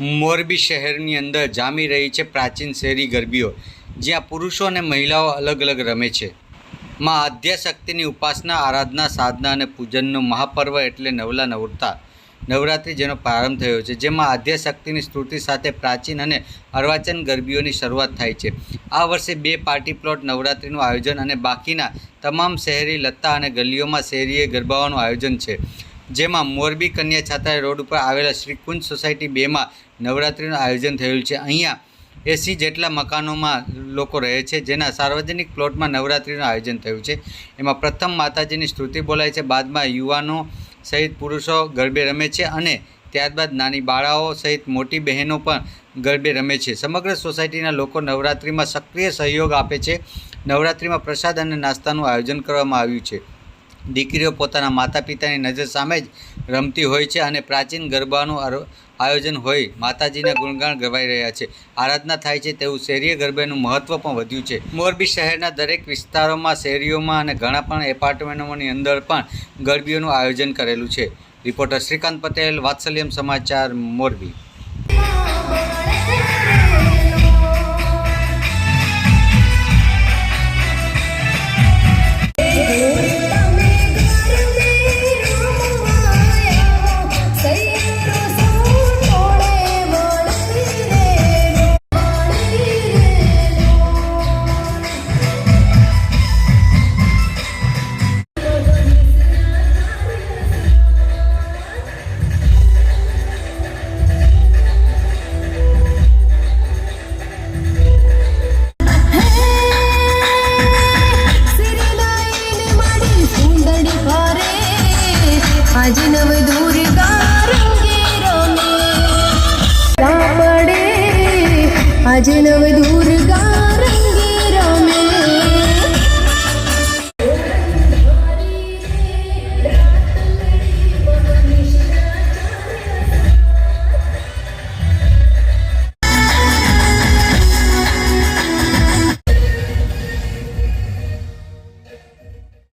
મોરબી શહેરની અંદર જામી રહી છે પ્રાચીન શહેરી ગરબીઓ, જ્યાં પુરુષો અને મહિલાઓ અલગ અલગ રમે છે. માં આદ્યાશક્તિની ઉપાસના, આરાધના, સાધના અને પૂજનનો મહાપર્વ એટલે નવલા નવરતા. નવરાત્રિ જેનો પ્રારંભ થયો છે, જેમાં આદ્યાશક્તિની સ્તુતિ સાથે પ્રાચીન અને અર્વાચન ગરબીઓની શરૂઆત થાય છે. આ વર્ષે બે પાર્ટી પ્લોટ નવરાત્રિનું આયોજન અને બાકીના તમામ શહેરી લત્તા અને ગલીઓમાં શહેરીએ ગરબાઓનું આયોજન છે. જેમાં મોરબી કન્યા છાત્રાલય રોડ ઉપર આવેલા શ્રી કુંજ સોસાયટી બેમાં નવરાત્રિનું આયોજન થયેલું છે. અહીંયા એસી જેટલા મકાનોમાં લોકો રહે છે, જેના સાર્વજનિક પ્લોટમાં નવરાત્રિનું આયોજન થયું છે. એમાં પ્રથમ માતાજીની સ્તુતિ બોલાય છે, બાદમાં યુવાનો સહિત પુરુષો ગરબે રમે છે અને ત્યારબાદ નાની બાળાઓ સહિત મોટી બહેનો પણ ગરબે રમે છે. સમગ્ર સોસાયટીના લોકો નવરાત્રિમાં સક્રિય સહયોગ આપે છે. નવરાત્રિમાં પ્રસાદ અને નાસ્તાનું આયોજન કરવામાં આવ્યું છે. દીકરીઓ પોતાના માતા પિતાની નજર સામે જ રમતી હોય છે અને પ્રાચીન ગરબાનું આયોજન હોય. માતાજીના ગુણગાન ગવાઈ રહ્યા છે. આરાધના થાય છે તેવું શહેરીય ગરબેનું મહત્ત્વ પણ વધ્યું છે. મોરબી શહેરના દરેક વિસ્તારોમાં, શેરીઓમાં અને ઘણા પણ એપાર્ટમેન્ટોની અંદર પણ ગરબીઓનું આયોજન કરેલું છે. રિપોર્ટર શ્રીકાંત પટેલ, વાત્સલ્યમ સમાચાર, મોરબી. जनव दूर गारंगेरों में अजनव दूर